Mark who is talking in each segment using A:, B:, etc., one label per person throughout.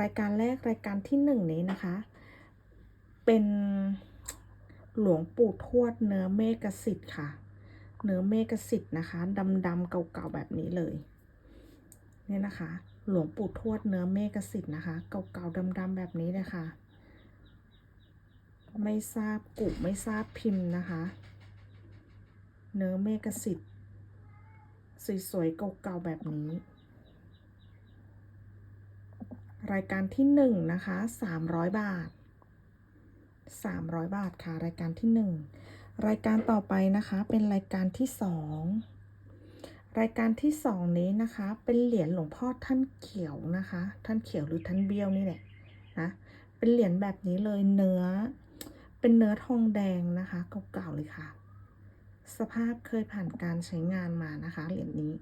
A: รายการแรกรายการที่หนึ่งนี้นะคะ เป็นหลวงปู่ทวดเนื้อเมฆสิทธิ์ค่ะ เนื้อเมฆสิทธิ์นะคะดำๆเก่าๆแบบนี้เลยเนี่ยนะคะ หลวงปู่ทวดเนื้อเมฆสิทธิ์นะคะ เก่าๆดำๆแบบนี้เลยค่ะ ไม่ทราบกุไม่ทราบพิมพ์นะคะ เนื้อเมฆสิทธิ์สวยๆเก่าๆแบบนี้ รายการที่หนึ่งนะคะสามร้อยบาทสามร้อยบาทค่ะ รายการที่หนึ่งรายการต่อไปนะคะเป็นรายการที่สองรายการที่สองนี้นะคะเป็นเหรียญหลวงพ่อท่านเขียวนะคะ ท่านเขียวหรือท่านเบี้ยวนี่แหละนะเป็นเหรียญแบบนี้เลยเนื้อ เป็นเนื้อทองแดงนะคะเก่าๆเลยค่ะ สภาพเคยผ่านการใช้งานมานะคะเหรียญนี้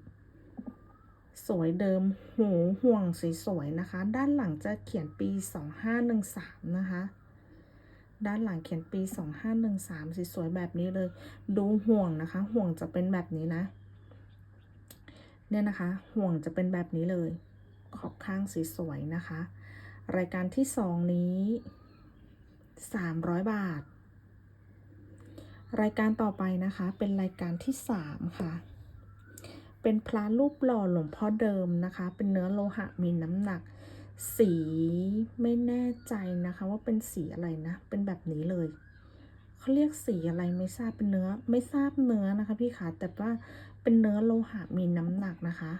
A: สวยเดิมหูห่วงสวยๆนะคะ ด้านหลังจะเขียนปี 2513 นะคะ ด้านหลังเขียนปี 2513 สวยๆแบบนี้เลย ดูห่วงนะคะ ห่วงจะเป็นแบบนี้นะ เนี่ยนะคะ ห่วงจะเป็นแบบนี้เลย ขอบข้างสวยๆนะคะ รายการที่สองนี้ 300 บาท รายการต่อไปนะคะ เป็นรายการที่สามค่ะ เป็นพระรูปหล่อหลวงพ่อเดิมนะคะ เป็นเนื้อโลหะมีน้ำหนัก สีไม่แน่ใจนะคะ ว่าเป็นสีอะไรนะ เป็นแบบนี้เลยเขาเรียกสีอะไรไม่ทราบเป็นเนื้อไม่ทราบเนื้อนะคะ พี่ขาแต่ว่าเป็นเนื้อโลหะมีน้ำหนักนะคะ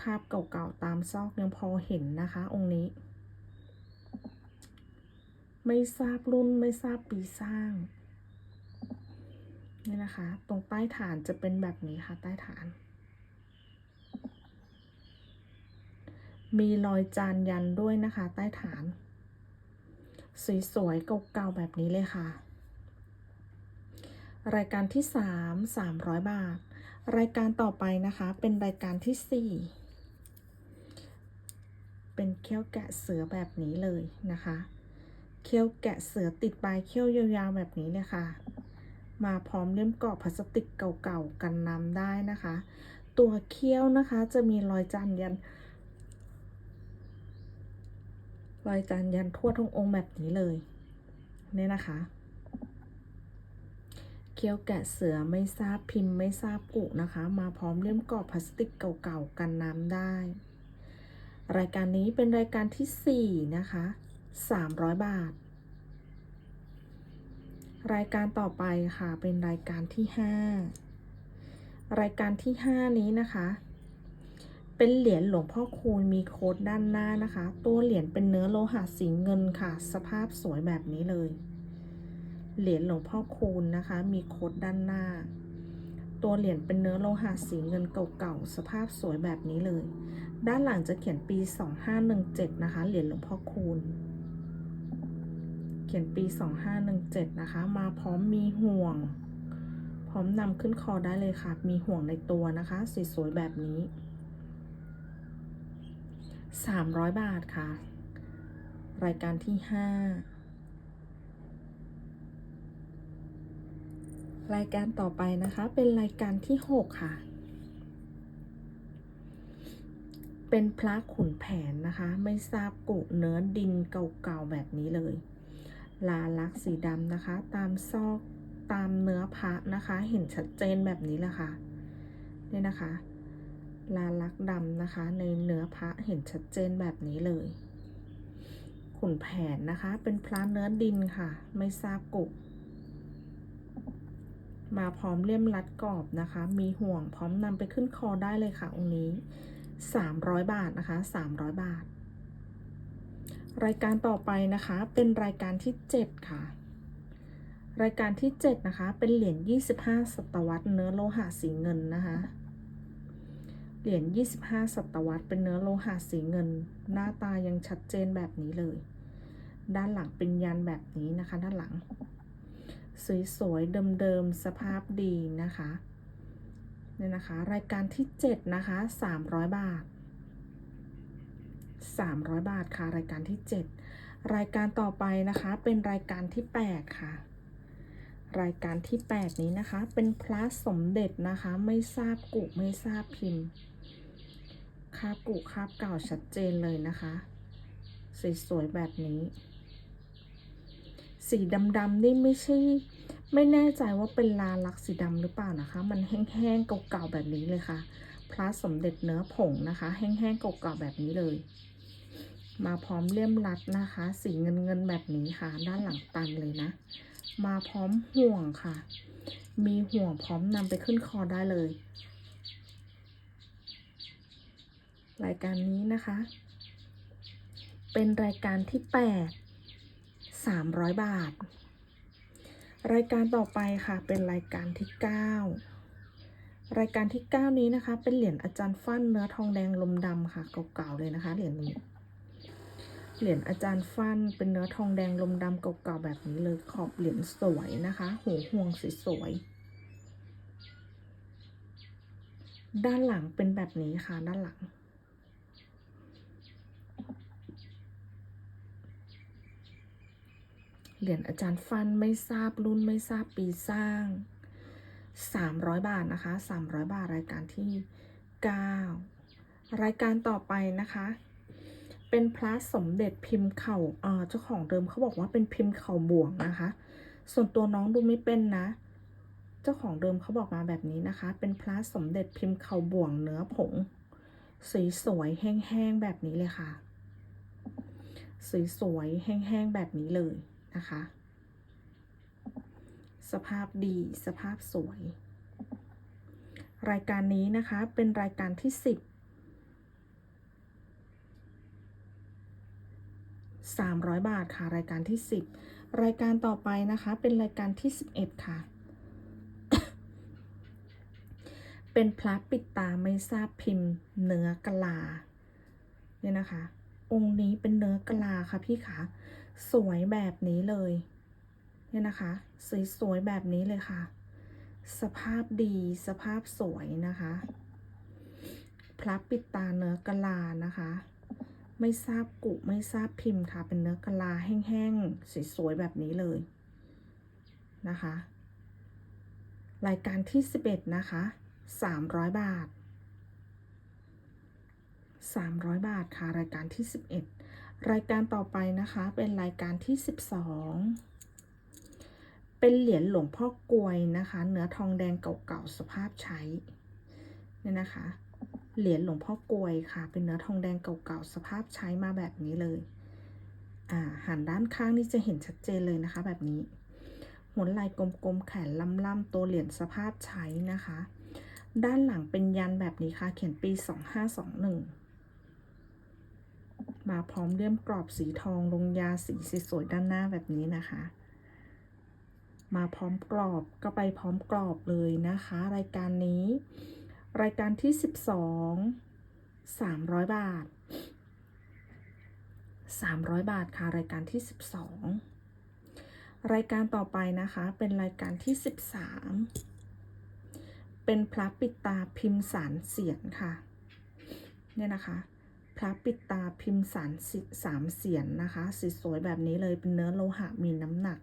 A: คาบเก่าๆตามซอกยังพอเห็นนะคะ องค์นี้ ไม่ทราบรุ่นไม่ทราบปีสร้างนี่นะคะ ตรงใต้ฐานจะเป็นแบบนี้ค่ะ ใต้ฐาน มีรอยจานยันด้วยนะคะ ใต้ฐาน สวยๆเก่าๆแบบนี้เลยค่ะ รายการที่สามสามร้อยบาท รายการต่อไปนะคะ เป็นรายการที่สี่เป็นเขี้ยวแกะเสือแบบนี้เลยนะคะ เขี้ยวแกะเสือติดปลายเขี้ยวยาวๆแบบนี้เลยค่ะ มาพร้อมเล่มกรอบพลาสติกเก่าๆกันน้ำได้นะคะ ตัวเขี้ยวนะคะจะมีรอยจานยัน รอยจานยันทั่วทั้งองค์แบบนี้เลยเนี่ยนะคะเขี้ยวแกะเสือไม่ทราบพิมพ์ไม่ทราบกุนะคะ มาพร้อมเล่มกรอบพลาสติกเก่าๆกันน้ำได้ รายการนี้เป็นรายการที่ 4 นะคะ 300 บาท รายการต่อไปค่ะเป็นรายการที่ 5 รายการที่ 5 นี้นะคะ เป็นเหรียญหลวงพ่อคูณมีโค้ดด้านหน้านะคะ ตัวเหรียญเป็นเนื้อโลหะสีเงินค่ะ สภาพสวยแบบนี้เลย เหรียญหลวงพ่อคูณนะคะ มีโค้ดด้านหน้า ตัวเหรียญเป็นเนื้อโลหะสีเงินเก่าๆ สภาพสวยแบบนี้เลย ด้านหลังจะเขียนปี 2517 นะคะ เหรียญหลวงพ่อคูณ เขียนปี 2517 นะคะ มาพร้อมมีห่วง พร้อมนำขึ้นคอได้เลยค่ะ มีห่วงในตัวนะคะ สวยๆแบบนี้ 300 บาทค่ะ รายการที่ 5 รายการต่อไปนะคะ เป็นรายการที่ 6 ค่ะ เป็นพระขุนแผนนะคะ ไม่ทราบกุเนื้อดินเก่าๆแบบนี้เลย ลาลักษีดำนะคะ ตามซอกตามเนื้อพระนะคะ เห็นชัดเจนแบบนี้แหละค่ะ เนี่ยนะคะ ลาลักดำนะคะ ในเนื้อพระเห็นชัดเจนแบบนี้เลย ขุนแผนนะคะ เป็นพระเนื้อดินค่ะ ไม่ทราบกุมาพร้อมเลี่ยมรัดกรอบนะคะ มีห่วงพร้อมนำไปขึ้นคอได้เลยค่ะองค์นี้ 300 บาทนะคะ 300 บาท รายการต่อไปนะคะ เป็นรายการที่ 7 ค่ะรายการที่ 7 นะคะ เป็นเหรียญ 25 ศตวรรษ เนื้อโลหะสีเงินนะคะ เหรียญ 25 ศตวรรษ เป็นเนื้อโลหะสีเงิน หน้าตายังชัดเจนแบบนี้เลย ด้านหลังเป็นยันแบบนี้นะคะ ด้านหลัง สวยๆ เดิมๆ สภาพดีนะคะเนี่ยนะคะ รายการที่ 7 นะคะ 300 บาท 300 บาทค่ะ รายการที่ 7 รายการต่อไปนะคะ เป็นรายการที่ 8 ค่ะรายการที่ 8 นี้นะคะ เป็นพระสมเด็จนะคะ ไม่ทราบกุ ไม่ทราบพิมพ์ คาบกุคาบเก่าชัดเจนเลยนะคะ สวยๆแบบนี้ สีดำๆนี่ไม่ใช่ ไม่แน่ใจว่าเป็นลาลักสีดำหรือเปล่านะคะ มันแห้งๆเก่าๆแบบนี้เลยค่ะพระสมเด็จเนื้อผงนะคะ แห้งๆเก่าๆแบบนี้เลย มาพร้อมเลี่ยมรัดนะคะ สีเงินเงินๆแบบนี้ค่ะ ด้านหลังตันเลยนะ มาพร้อมห่วงค่ะ มีห่วงพร้อมนำไปขึ้นคอได้เลย รายการนี้นะคะ เป็นรายการที่ 8 300 บาท รายการต่อไปค่ะ เป็นรายการที่ 9 รายการที่ 9 นี้นะคะ เป็นเหรียญอาจารย์ฟั่นเนื้อทองแดงลมดำค่ะ เก่าๆเลยนะคะ เหรียญนี้ เหรียญอาจารย์ฟั่นเป็นเนื้อทองแดงลมดำเก่าๆแบบนี้เลยขอบเหรียญสวยนะคะหูห่วงสวยๆด้านหลังเป็นแบบนี้ค่ะ ด้านหลัง เหรียญอาจารย์ฟันไม่ทราบรุ่นไม่ทราบปีสร้าง 300 บาทนะคะ 300 บาทรายการที่ 9 รายการต่อไปนะคะ เป็นพระสมเด็จพิมพ์เข่าเอ่อเจ้าของเดิมเขาบอกว่าเป็นพิมพ์เข่าบ่วงนะคะ ส่วนตัวน้องดูไม่เป็นนะ เจ้าของเดิมเขาบอกมาแบบนี้นะคะ เป็นพระสมเด็จพิมพ์เข่าบ่วงเนื้อผงสีสวยแห้งๆแบบนี้เลยค่ะสีสวยแห้งๆแบบนี้เลย นะคะ สภาพดีสภาพสวย รายการนี้นะคะเป็นรายการที่ 10 300 บาทค่ะ รายการที่ 10 รายการต่อไปนะคะ เป็นรายการที่ 11 ค่ะ เป็นพระปิดตาไม่ทราบพิมพ์เนื้อกะลาเนี่ยนะคะ องค์นี้เป็นเนื้อกะลาค่ะพี่ขา สวยแบบนี้เลย เนี่ยนะคะสวยๆแบบนี้เลยค่ะ สภาพดีสภาพสวยนะคะพระปิดตาเนื้อกะลานะคะ ไม่ทราบกุไม่ทราบพิมพ์ค่ะ เป็นเนื้อกะลาแห้งๆสวยๆแบบนี้เลยนะคะ รายการที่ 11 นะคะ 300 บาท 300 บาทค่ะ รายการที่ 11 รายการต่อไปนะคะ เป็นรายการที่ 12 เป็นเหรียญหลวงพ่อกลวยนะคะ เนื้อทองแดงเก่าๆสภาพใช้เนี่ยนะคะ เหรียญหลวงพ่อกลวยค่ะ เป็นเนื้อทองแดงเก่าๆสภาพใช้มาแบบนี้เลย อ่าหันด้านข้างนี่จะเห็นชัดเจนเลยนะคะ แบบนี้หัวไหล่กลมๆแขนล่ำๆตัวเหรียญสภาพใช้นะคะ ด้านหลังเป็นยันแบบนี้ค่ะ เขียนปี 2521 มาพร้อมเลี่ยมกรอบสีทองลงยาสีสวยๆด้านหน้าแบบนี้นะคะ มาพร้อมกรอบก็ไปพร้อมกรอบเลยนะคะ รายการนี้ รายการที่ 12 300 บาท 300 บาทค่ะ รายการที่ 12 รายการต่อไปนะคะเป็นรายการที่ 13 เป็นพระปิดตาพิมพ์สารเสียนค่ะ เนี่ยนะคะ พระปิดตาพิมพ์สารสามเสียนนะคะสีสวยแบบนี้เลยเป็นเนื้อโลหะมีน้ำหนัก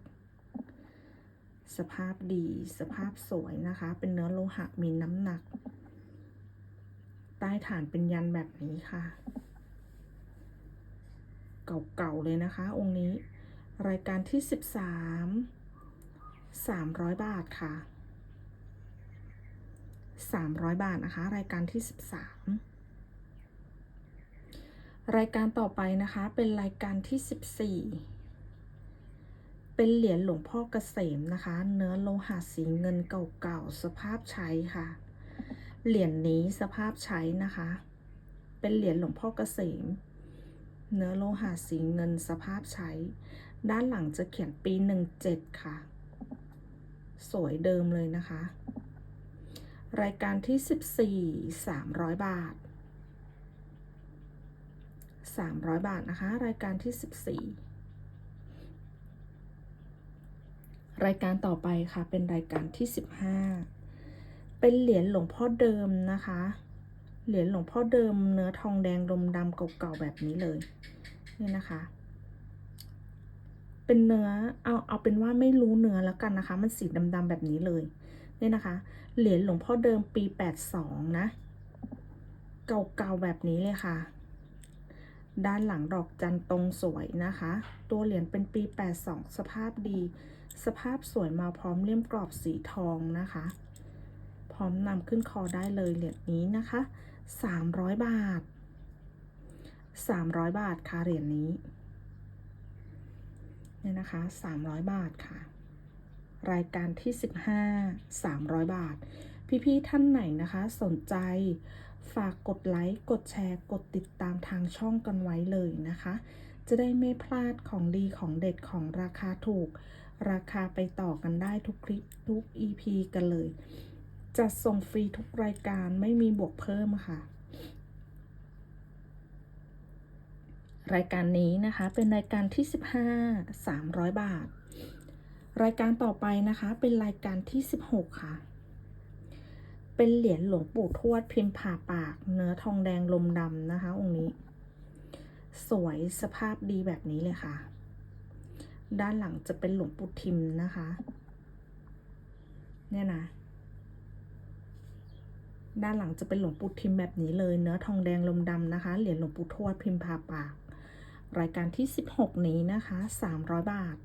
A: สภาพดีสภาพสวยนะคะ เป็นเนื้อโลหะมีน้ำหนัก ใต้ฐานเป็นยันแบบนี้ค่ะ เก่าๆเลยนะคะ องค์นี้ รายการที่ 13 300 บาทค่ะ 300 บาทนะคะ รายการที่ 13 รายการต่อไปนะคะเป็นรายการที่ 14 เป็นเหรียญหลวงพ่อเกษมนะคะ เนื้อโลหะสีเงินเก่าๆ สภาพใช้ค่ะ เหรียญนี้สภาพใช้นะคะ เป็นเหรียญหลวงพ่อเกษม เนื้อโลหะสีเงินสภาพใช้ ด้านหลังจะเขียนปี 17 ค่ะ สวยเดิมเลยนะคะ รายการที่ 14 300 บาท 300 บาทนะคะ รายการที่ 14 รายการต่อไปค่ะ เป็นรายการที่ 15 เป็นเหรียญหลวงพ่อเดิมนะคะ เหรียญหลวงพ่อเดิมเนื้อทองแดงดมดำเก่าๆแบบนี้เลย นี่นะคะเป็นเนื้อเอาเอาเป็นว่าไม่รู้เนื้อแล้วกันนะคะ มันสีดำๆแบบนี้เลยเนี่ยนะคะ เหรียญหลวงพ่อเดิมปี 82 นะ เก่าๆแบบนี้เลยค่ะ ด้านหลังดอกจันตรงสวยนะคะ ตัวเหรียญเป็นปี 82 สภาพดี สภาพสวยมาพร้อมเลี่ยมกรอบสีทองนะคะ พร้อมนำขึ้นคอได้เลยเหรียญนี้นะคะ 300 บาท 300 บาทค่ะเหรียญนี้เนี่ยนะคะ 300 บาทค่ะ รายการที่ 15 300 บาท พี่ๆท่านไหนนะคะสนใจ ฝากกดไลค์ กดแชร์ กดติดตามทางช่องกันไว้เลยนะคะ จะได้ไม่พลาดของดีของเด็ดของราคาถูก ราคาไปต่อกันได้ทุกคลิปทุก EP กันเลย จัดส่งฟรีทุกรายการไม่มีบวกเพิ่มค่ะ รายการนี้นะคะเป็นรายการที่ 15 300 บาท รายการต่อไปนะคะเป็นรายการที่ 16 ค่ะ เป็นเหรียญหลวงปู่ทวดพิมพ์ผ่าปาก เนื้อทองแดงลมดำนะคะ องค์นี้ สวยสภาพดีแบบนี้เลยค่ะ ด้านหลังจะเป็นหลวงปู่ทิมนะคะ เนี่ยนะ ด้านหลังจะเป็นหลวงปู่ทิมแบบนี้เลย เนื้อทองแดงลมดำนะคะ เหรียญหลวงปู่ทวดพิมพ์ผ่าปาก รายการที่ 16 นี้นะคะ300 บาท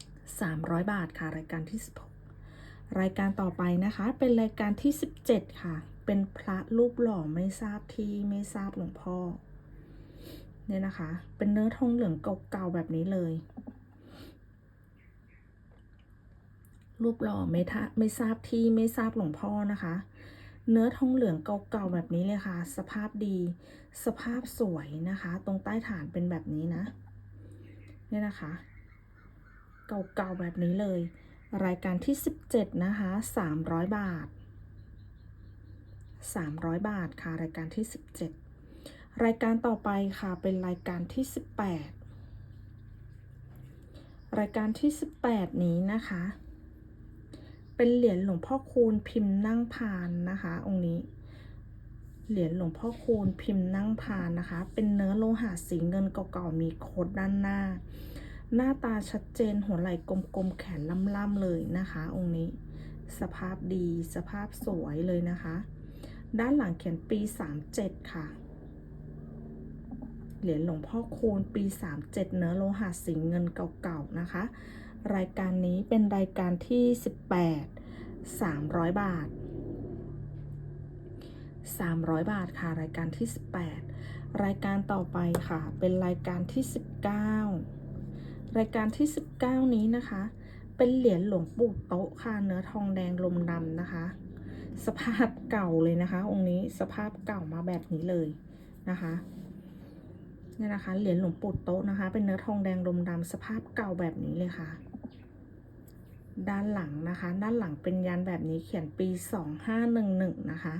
A: 300 บาทค่ะ รายการที่ 16 รายการต่อไปนะคะ เป็นรายการที่ 17 ค่ะ เป็นพระรูปหล่อไม่ทราบที่ไม่ทราบหลวงพ่อ เนี่ยนะคะ เป็นเนื้อทองเหลืองเก่าๆแบบนี้เลย รูปหล่อไม่ทะไม่ทราบที่ไม่ทราบหลวงพ่อนะคะ เนื้อทองเหลืองเก่าๆแบบนี้เลยค่ะ สภาพดี สภาพสวยนะคะ ตรงใต้ฐานเป็นแบบนี้นะ เนี่ยนะคะ เก่าๆแบบนี้เลย รายการที่ 17 นะคะ 300 บาท 300 บาทค่ะ รายการที่ 17 รายการต่อไปค่ะเป็นรายการที่ 18 รายการที่ 18 นี้นะคะ เป็นเหรียญหลวงพ่อคูณพิมพ์นั่งพานนะคะ องค์นี้ เหรียญหลวงพ่อคูณพิมพ์นั่งพานนะคะ เป็นเนื้อโลหะสีเงินเก่าๆมีโคดด้านหน้า หน้าตาชัดเจนหัวไหล่กลมๆ แขนล่ำๆเลยนะคะ องค์นี้ สภาพดีสภาพสวยเลยนะคะ ด้านหลังเขียนปี 37 ค่ะ เหรียญหลวงพ่อคูณปี 37 เนื้อโลหะสีเงินเก่าๆ นะคะ รายการนี้เป็นรายการที่ 18 300 บาท 300 บาทค่ะ รายการที่ 18 รายการต่อไปค่ะ เป็นรายการที่ 19 รายการที่ 19 นี้นะคะ เป็นเหรียญหลวงปู่โต๊ะค่ะเนื้อทองแดงลมดำนะคะ สภาพเก่าเลยนะคะ องค์นี้สภาพเก่ามาแบบนี้เลยนะคะเนี่ยนะคะเหรียญหลวงปู่โต๊ะนะคะ เป็นเนื้อทองแดงลมดำสภาพเก่าแบบนี้เลยค่ะ ด้านหลังนะคะ ด้านหลังเป็นยันแบบนี้เขียนปี 2511 นะคะ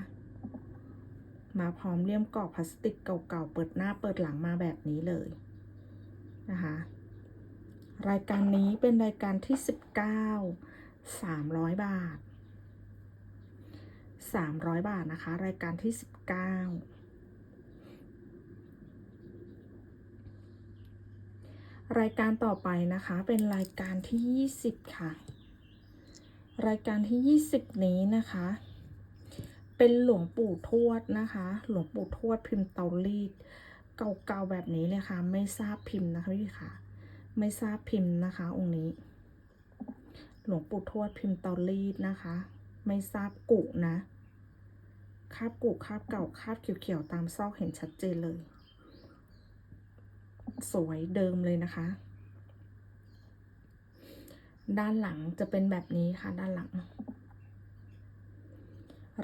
A: มาพร้อมเลี่ยมกรอบพลาสติกเก่าๆเปิดหน้าเปิดหลังมาแบบนี้เลยนะคะ รายการนี้เป็นรายการที่ 19 300 บาท 300 บาทนะคะ รายการที่ 19 รายการต่อไปนะคะเป็นรายการที่ 20 ค่ะ รายการที่ 20 นี้นะคะ เป็นหลวงปู่ทวดนะคะ หลวงปู่ทวดพิมพ์เตารีดเก่าๆแบบนี้เลยค่ะ ไม่ทราบพิมพ์นะคะพี่ค่ะ ไม่ทราบพิมพ์นะคะ องค์นี้ หลวงปู่ทวดพิมพ์ตารีดนะคะ ไม่ทราบกุนะคาบกุคาบเก่าคาบเขียวๆตามซอกเห็นชัดเจนเลย สวยเดิมเลยนะคะ ด้านหลังจะเป็นแบบนี้ค่ะด้านหลัง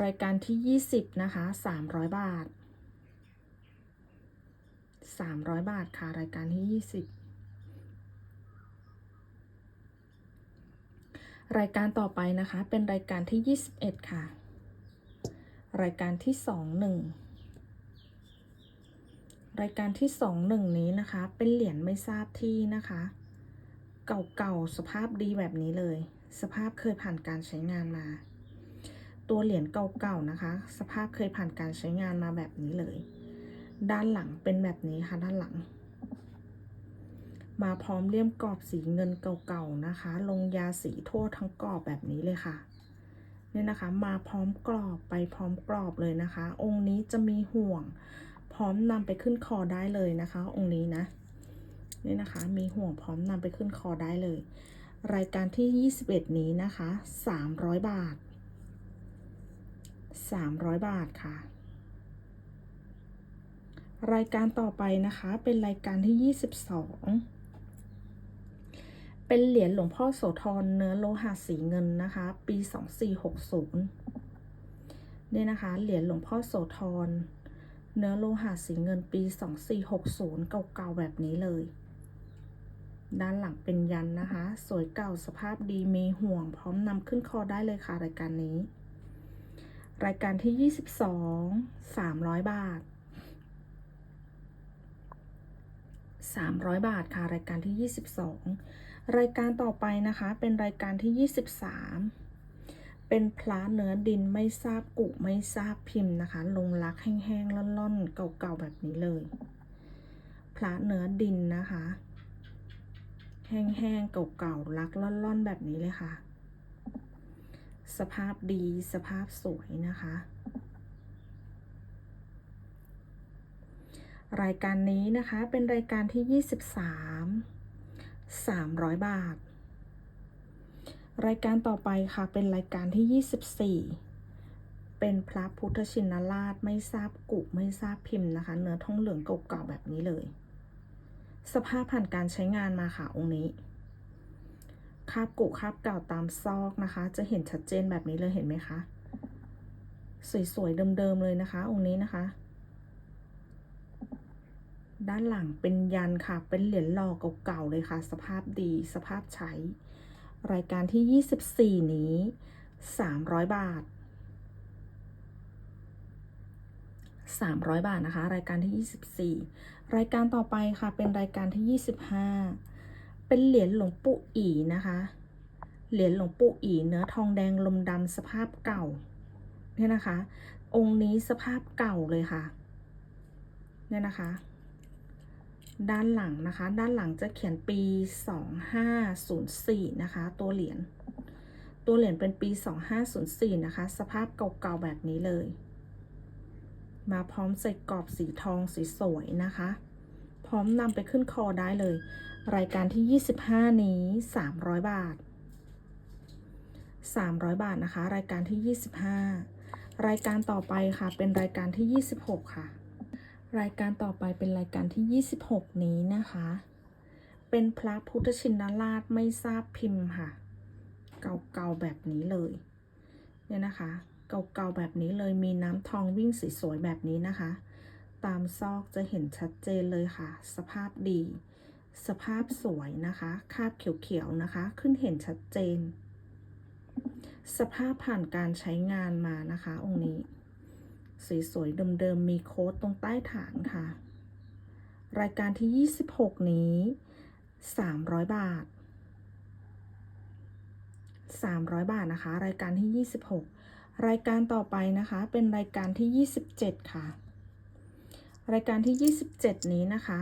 A: รายการที่ 20 นะคะ 300 บาท 300 บาทค่ะ รายการที่ 20 รายการต่อไปนะคะ เป็นรายการที่ 21 ค่ะ รายการที่ 21 รายการที่ 21 นี้นะคะ เป็นเหรียญไม่ทราบที่นะคะ เก่าๆ สภาพดีแบบนี้เลย สภาพเคยผ่านการใช้งานมา ตัวเหรียญเก่าๆ นะคะ สภาพเคยผ่านการใช้งานมาแบบนี้เลย ด้านหลังเป็นแบบนี้ค่ะ ด้านหลัง มาพร้อมเลี่ยมกรอบสีเงินเก่าๆนะคะ ลงยาสีทั่วทั้งกรอบแบบนี้เลยค่ะเนี่ยนะคะ มาพร้อมกรอบไปพร้อมกรอบเลยนะคะ องค์นี้จะมีห่วง พร้อมนำไปขึ้นคอได้เลยนะคะ องค์นี้นะเนี่ยนะคะ มีห่วงพร้อมนำไปขึ้นคอได้เลย รายการที่ 21 นี้นะคะ 300 บาท 300 บาทค่ะ รายการต่อไปนะคะเป็นรายการที่ 22 เป็นเหรียญหลวงพ่อโสธรเนื้อโลหะสีเงินนะคะ ปี2460เนี่ยนะคะ เหรียญหลวงพ่อโสธรเนื้อโลหะสีเงินปี2460เก่าๆแบบนี้เลย ด้านหลังเป็นยันนะคะ สวยเก่าสภาพดีมีห่วง พร้อมนำขึ้นคอได้เลยค่ะรายการนี้ รายการที่ 22 300 บาท300 บาทค่ะ รายการที่ 22 รายการต่อไปนะคะเป็นรายการที่ 23 เป็นพระเนื้อดินไม่ทราบกุไม่ทราบพิมพ์นะคะ ลงรักแห้งๆล่อนๆเก่าๆแบบนี้เลยพระเนื้อดินนะคะ แห้งๆเก่าๆรักล่อนๆแบบนี้เลยค่ะ สภาพดีสภาพสวยนะคะ รายการนี้นะคะเป็นรายการที่ 23 300 บาท รายการต่อไปค่ะ เป็นรายการที่ 24 เป็นพระพุทธชินราชไม่ทราบกุไม่ทราบพิมพ์นะคะ เนื้อทองเหลืองเก่าๆแบบนี้เลย สภาพผ่านการใช้งานมาค่ะองค์นี้คาบกุคาบเก่าตามซอกนะคะ จะเห็นชัดเจนแบบนี้เลยเห็นไหมคะ สวยๆเดิมๆเลยนะคะ องค์นี้นะคะ ด้านหลังเป็นยันค่ะ เป็นเหรียญหล่อเก่าๆเลยค่ะ สภาพดีสภาพใช้ รายการที่ 24 นี้ 300 บาท 300 บาทนะคะ รายการที่ 24 รายการต่อไปค่ะ เป็นรายการที่ 25 เป็นเหรียญหลวงปู่อีนะคะ เหรียญหลวงปู่อีเนื้อทองแดงลมดำสภาพเก่า เนี่ยนะคะ องค์นี้สภาพเก่าเลยค่ะ เนี่ยนะคะ ด้านหลังนะคะ ด้านหลังจะเขียนปี 2504 นะคะ ตัวเหรียญ ตัวเหรียญเป็นปี 2504 นะคะ สภาพเก่าๆแบบนี้เลย มาพร้อมใส่กรอบสีทองสีสวยนะคะ พร้อมนำไปขึ้นคอได้เลย รายการที่ 25 นี้ 300 บาท 300 บาทนะคะ รายการที่ 25 รายการต่อไปค่ะ เป็นรายการที่ 26 ค่ะ รายการต่อไปเป็นรายการที่ 26 นี้นะคะ เป็นพระพุทธชินราชไม่ทราบพิมพ์ค่ะ เก่าๆแบบนี้เลย เนี่ยนะคะ เก่าๆแบบนี้เลยมีน้ำทองวิ่งสสวยๆแบบนี้นะคะ ตามซอกจะเห็นชัดเจนเลยค่ะ สภาพดี สภาพสวยนะคะ คาบเขียวๆนะคะ ขึ้นเห็นชัดเจน สภาพผ่านการใช้งานมานะคะ องค์นี้ สวยๆเดิมๆมีโค้ดตรงใต้ฐานค่ะ รายการที่ 26 นี้ 300 บาท 300 บาทนะคะ รายการที่ 26 รายการต่อไปนะคะ เป็นรายการที่ 27 ค่ะ รายการที่ 27 นี้นะคะ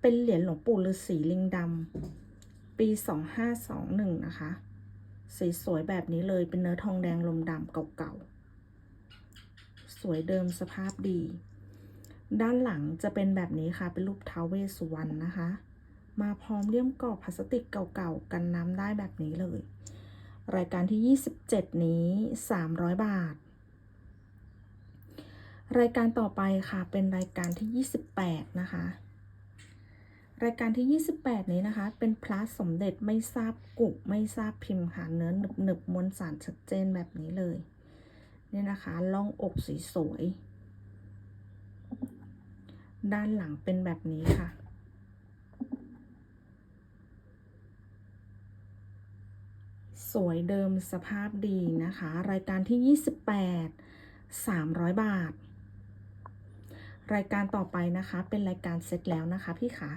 A: เป็นเหรียญหลวงปู่ฤาษีลิงดำปี 2521 นะคะ สีสวยแบบนี้เลยเป็นเนื้อทองแดงลมดำเก่าๆ สวยเดิมสภาพดี ด้านหลังจะเป็นแบบนี้ค่ะ เป็นรูปท้าวเวสุวรรณนะคะ มาพร้อมเลี่ยมกรอบพลาสติกเก่าๆ กันน้ำได้แบบนี้เลย รายการที่ 27 นี้ 300 บาท รายการต่อไปค่ะ เป็นรายการที่ 28 นะคะรายการที่ 28 นี้นะคะ เป็นพระสมเด็จไม่ทราบกุไม่ทราบพิมพ์ค่ะ เนื้อหนึบหนึบๆมวลสารชัดเจนแบบนี้เลย เนี่ยนะคะล่องอกสีสวย ด้านหลังเป็นแบบนี้ค่ะ สวยเดิมสภาพดีนะคะ รายการที่ 28 300 บาท รายการต่อไปนะคะเป็นรายการเซตแล้วนะคะพี่คะ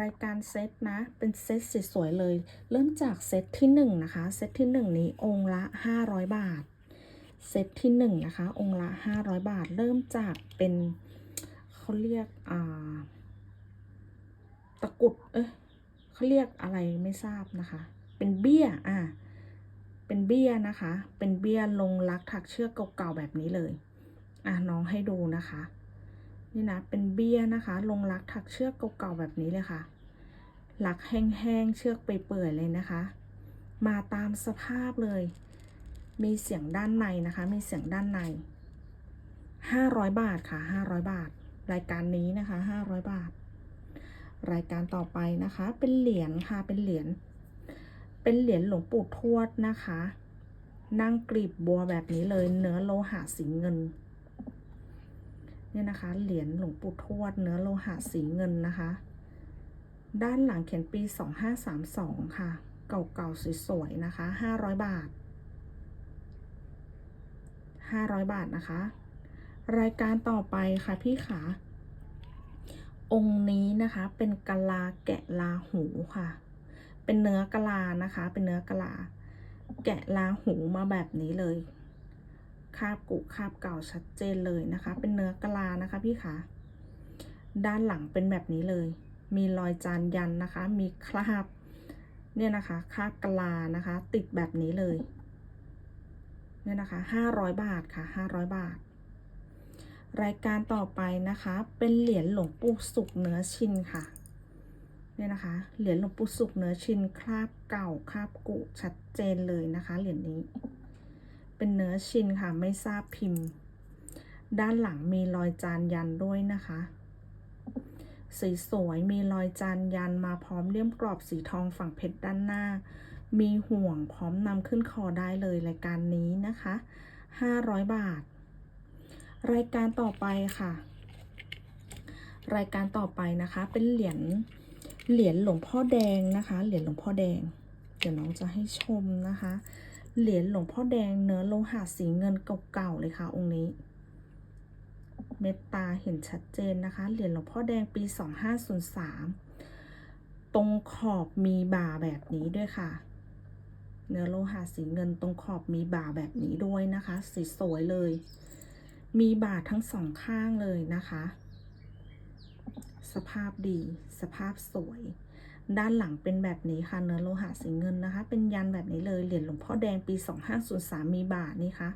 A: รายการเซตนะ เป็นเซตสวยๆเลย เริ่มจากเซตที่ 1 นะคะ เซตที่ 1 นี้องค์ละ 500 บาท เซตที่1นะคะ องค์ละ 500 บาท เริ่มจากเป็นเขาเรียกอ่าตะกุด เอ้ยเขาเรียกอะไรไม่ทราบนะคะ เป็นเบี้ย อ่า เป็นเบี้ยนะคะ เป็นเบี้ยลงรักถักเชือกเก่าๆแบบนี้เลย อะน้องให้ดูนะคะ นี่นะ เป็นเบี้ยนะคะ ลงรักถักเชือกเก่าๆแบบนี้เลยค่ะ หลักแห้งๆ เชือกเปื่อยๆเลยนะคะ มาตามสภาพเลย มีเสียงด้านในนะคะ มีเสียงด้านใน 500 บาทค่ะ 500 บาท รายการนี้นะคะ 500 บาท รายการต่อไปนะคะ เป็นเหรียญค่ะ เป็นเหรียญ เป็นเหรียญหลวงปู่ทวดนะคะ นั่งกลีบบัวแบบนี้เลย เนื้อโลหะสีเงิน เนี่ยนะคะ เหรียญหลวงปู่ทวด เนื้อโลหะสีเงินนะคะ ด้านหลังเขียนปี 2532 ค่ะ เก่าๆสวยๆนะคะ 500 บาท 500 บาทนะคะ รายการต่อไปค่ะพี่ขาองค์นี้นะคะเป็นกะลาแกะลาหูค่ะ เป็นเนื้อกะลานะคะ เป็นเนื้อกะลา แกะลาหูมาแบบนี้เลยคาบกุคาบเก่าชัดเจนเลยนะคะ เป็นเนื้อกะลานะคะพี่ขาด้านหลังเป็นแบบนี้เลย มีรอยจานยันนะคะ มีคราบเนี่ยนะคะคาบกะลานะคะ ติดแบบนี้เลย เนี่ยนะคะ 500 บาทค่ะ 500 บาท รายการต่อไปนะคะ เป็นเหรียญหลวงปู่สุกเนื้อชินค่ะ เนี่ยนะคะ เหรียญหลวงปู่สุกเนื้อชินคราบเก่าคราบกุชัดเจนเลยนะคะ เหรียญนี้ เป็นเนื้อชินค่ะ ไม่ทราบพิมพ์ ด้านหลังมีรอยจานยันด้วยนะคะสีสวยมีรอยจานยันมาพร้อมเลี่ยมกรอบสีทองฝั่งเพชรด้านหน้า มีห่วงพร้อมนำขึ้นคอได้เลยรายการนี้นะคะ 500 บาท รายการต่อไปค่ะ รายการต่อไปนะคะ เป็นเหรียญเหรียญหลวงพ่อแดงนะคะ เหรียญหลวงพ่อแดง เดี๋ยวน้องจะให้ชมนะคะ เหรียญหลวงพ่อแดงเนื้อโลหะสีเงินเก่าๆเลยค่ะ องค์นี้ เม็ดตาเห็นชัดเจนนะคะ เหรียญหลวงพ่อแดงปี 2503 ตรงขอบมีบ่าแบบนี้ด้วยค่ะ เนื้อโลหะสีเงินตรงขอบมีบ่าแบบนี้ด้วยนะคะ สีสวยเลย มีบ่าทั้งสองข้างเลยนะคะ สภาพดี สภาพสวย ด้านหลังเป็นแบบนี้ค่ะ เนื้อโลหะสีเงินนะคะ เป็นยันแบบนี้เลย เหรียญหลวงพ่อแดงปี 2503 มีบ่านี่ค่ะ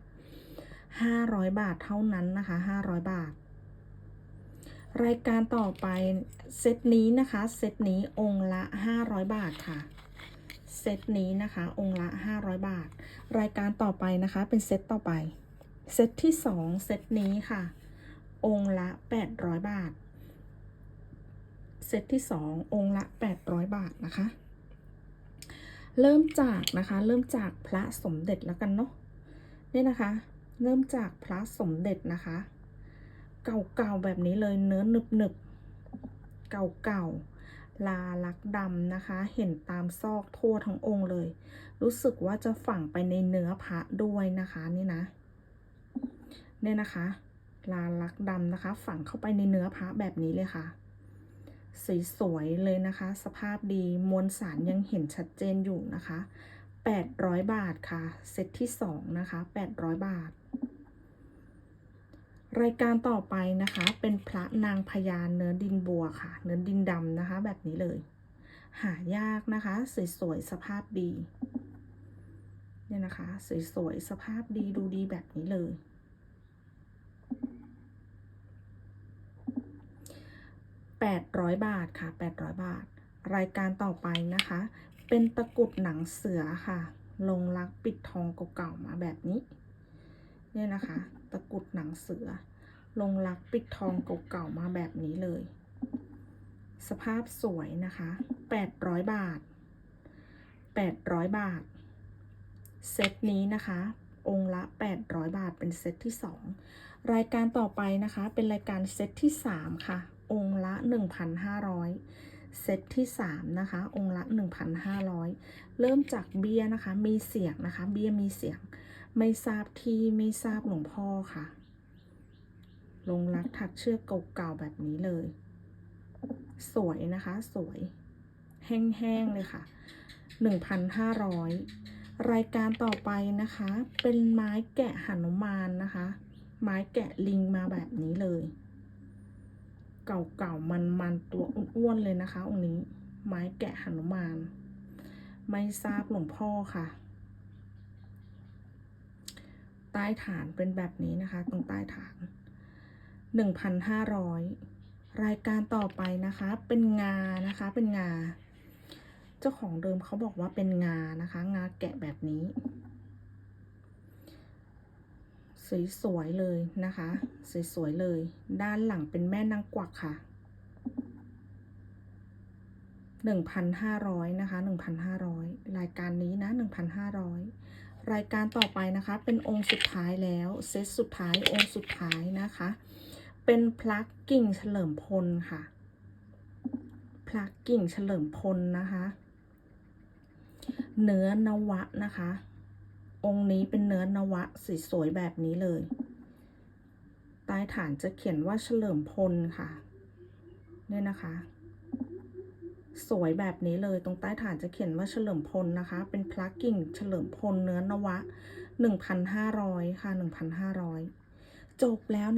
A: 500 บาทเท่านั้นนะคะ 500 บาทรายการต่อไปเซตนี้นะคะ เซตนี้องค์ละ 500 บาทค่ะ เซตนี้นะคะ องค์ละ 500 บาท รายการต่อไปนะคะ เป็นเซตต่อไป เซตที่ 2 เซตนี้ค่ะ องค์ละ 800 บาท เซตที่ 2 องค์ละ 800 บาทนะคะ เริ่มจากนะคะ เริ่มจากพระสมเด็จแล้วกันเนาะ นี่นะคะ เริ่มจากพระสมเด็จนะคะ เก่าๆแบบนี้เลยเนื้อหนึบๆ เก่าๆ ลาลักดำนะคะ เห็นตามซอกทั่วทั้งองค์เลย รู้สึกว่าจะฝังไปในเนื้อพระด้วยนะคะนี่นะ เนี่ยนะคะ ลาลักดำนะคะ ฝังเข้าไปในเนื้อพระแบบนี้เลยค่ะ สีสวยเลยนะคะ สภาพดีมวลสารยังเห็นชัดเจนอยู่นะคะ 800 บาทค่ะ เซตที่ 2 นะคะ 800 บาท รายการต่อไปนะคะ เป็นพระนางพญาเนื้อดินบัวค่ะ เนื้อดินดำนะคะ แบบนี้เลย หายากนะคะ สวยๆสภาพดีเนี่ยนะคะ สวยๆสภาพดีดูดีแบบนี้เลย 800 บาทค่ะ 800 บาท รายการต่อไปนะคะ เป็นตะกรุดหนังเสือค่ะ ลงรักปิดทองเก่าๆมาแบบนี้ เนี่ยนะคะ ตะกุดหนังเสือ ลงรักปิดทองเก่าๆมาแบบนี้เลย สภาพสวยนะคะ800 บาท 800 บาท เซตนี้นะคะ องค์ละ 800 บาทเป็นเซตที่ 2 รายการต่อไปนะคะ เป็นรายการเซตที่ 3 ค่ะ องค์ละ 1,500 เซตที่ 3 นะคะ องค์ละ 1,500 เริ่มจากเบียนะคะ มีเสียงนะคะ เบียมีเสียง ไม่ทราบที่ไม่ทราบหลวงพ่อค่ะ ลงรักถักเชือกเก่าๆแบบนี้เลย สวยนะคะ สวย แห้งๆเลยค่ะ 1,500 รายการต่อไปนะคะ เป็นไม้แกะหนุมานนะคะ ไม้แกะลิงมาแบบนี้เลย เก่าๆมันๆตัวอ้วนๆเลยนะคะองค์นี้ ไม้แกะหนุมาน ไม่ทราบหลวงพ่อค่ะ ใต้ฐานเป็นแบบนี้นะคะ ตรงใต้ฐาน 1,500 รายการต่อไปนะคะ เป็นงานะคะ เป็นงา เจ้าของเดิมเขาบอกว่าเป็นงานะคะ งาแกะแบบนี้สวยๆเลยนะคะ สวยๆเลย ด้านหลังเป็นแม่นางกวักค่ะ 1,500 นะคะ 1,500 รายการนี้นะ 1,500 รายการต่อไปนะคะ เป็นองค์สุดท้ายแล้วเซตสุดท้ายองค์สุดท้ายนะคะ เป็นพลักกิ่งเฉลิมพลค่ะพลักกิ่งเฉลิมพลนะคะเนื้อนวะนะคะ องค์นี้เป็นเนื้อนวะสีสวยแบบนี้เลยใต้ฐานจะเขียนว่าเฉลิมพลค่ะเนี่ยนะคะ สวยแบบนี้เลยตรงใต้ฐานจะเขียนว่าเฉลิมพลนะคะ เป็นพลักกิ่งเฉลิมพลเนื้อนวะ 1,500 ค่ะ 1,500 จบแล้วนะ